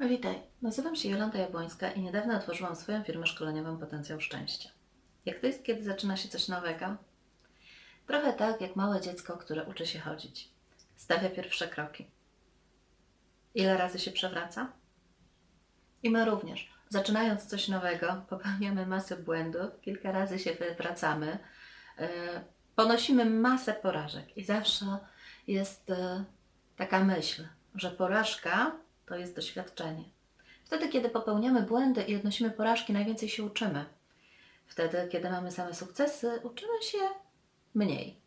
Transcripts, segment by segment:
Witaj, nazywam się Jolanta Jabłońska i niedawno otworzyłam swoją firmę szkoleniową Potencjał Szczęścia. Jak to jest, kiedy zaczyna się coś nowego? Trochę tak jak małe dziecko, które uczy się chodzić. Stawia pierwsze kroki. Ile razy się przewraca? I my również. Zaczynając coś nowego, popełniamy masę błędów, kilka razy się wywracamy, yy, ponosimy masę porażek i zawsze jest yy, taka myśl, że porażka to jest doświadczenie. Wtedy, kiedy popełniamy błędy i odnosimy porażki, najwięcej się uczymy. Wtedy, kiedy mamy same sukcesy, uczymy się mniej.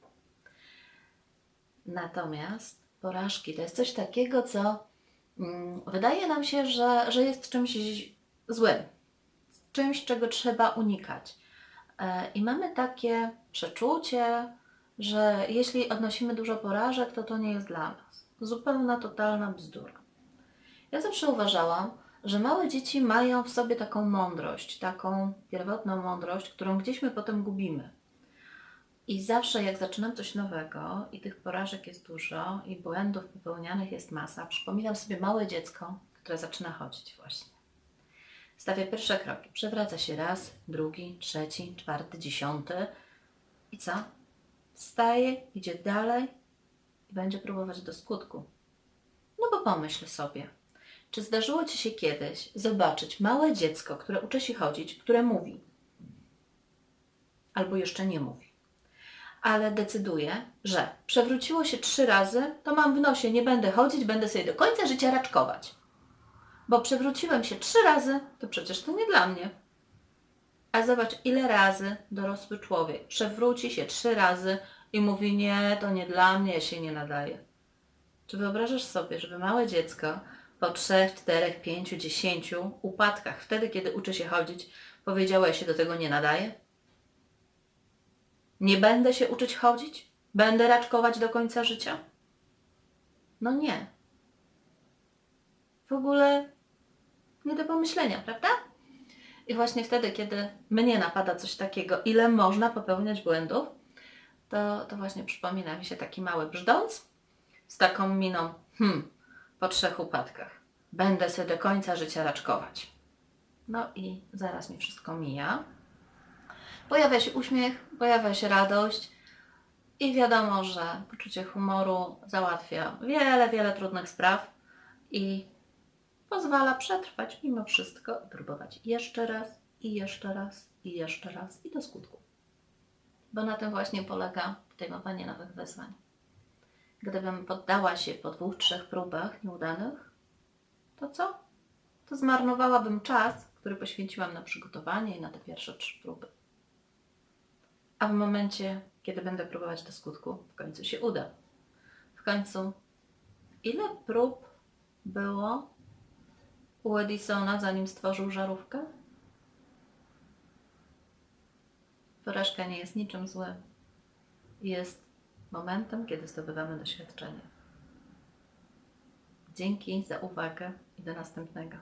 Natomiast porażki to jest coś takiego, co mm, wydaje nam się, że, że jest czymś złym, czymś, czego trzeba unikać. E, I mamy takie przeczucie, że jeśli odnosimy dużo porażek, to to nie jest dla nas. Zupełna, totalna bzdura. Ja zawsze uważałam, że małe dzieci mają w sobie taką mądrość, taką pierwotną mądrość, którą gdzieś my potem gubimy. I zawsze jak zaczynam coś nowego i tych porażek jest dużo i błędów popełnianych jest masa, przypominam sobie małe dziecko, które zaczyna chodzić właśnie. Stawia pierwsze kroki, przewraca się raz, drugi, trzeci, czwarty, dziesiąty i co? Wstaje, idzie dalej i będzie próbować do skutku. No bo pomyśl sobie, czy zdarzyło Ci się kiedyś zobaczyć małe dziecko, które uczy się chodzić, które mówi, albo jeszcze nie mówi, ale decyduje, że przewróciło się trzy razy, to mam w nosie, nie będę chodzić, będę sobie do końca życia raczkować. Bo przewróciłem się trzy razy, to przecież to nie dla mnie. A zobacz, ile razy dorosły człowiek przewróci się trzy razy i mówi: Nie, to nie dla mnie, ja się nie nadaje. Czy wyobrażasz sobie, żeby małe dziecko po trzech, czterech, pięciu, dziesięciu upadkach, wtedy kiedy uczy się chodzić, powiedziało: Ja się do tego nie nadaję? Nie będę się uczyć chodzić? Będę raczkować do końca życia? No nie. W ogóle nie do pomyślenia, prawda? I właśnie wtedy, kiedy mnie napada coś takiego, ile można popełniać błędów, to, to właśnie przypomina mi się taki mały brzdąc z taką miną, hmm, po trzech upadkach. Będę sobie do końca życia raczkować. No i zaraz mi wszystko mija. Pojawia się uśmiech, pojawia się radość i wiadomo, że poczucie humoru załatwia wiele, wiele trudnych spraw i pozwala przetrwać mimo wszystko i próbować jeszcze raz, i jeszcze raz, i jeszcze raz, i do skutku. Bo na tym właśnie polega podejmowanie nowych wyzwań. Gdybym poddała się po dwóch, trzech próbach nieudanych, to co? To zmarnowałabym czas, który poświęciłam na przygotowanie i na te pierwsze trzy próby. A w momencie, kiedy będę próbować do skutku, w końcu się uda. W końcu, ile prób było u Edisona, zanim stworzył żarówkę? Porażka nie jest niczym złym. Jest momentem, kiedy zdobywamy doświadczenie. Dzięki za uwagę i do następnego.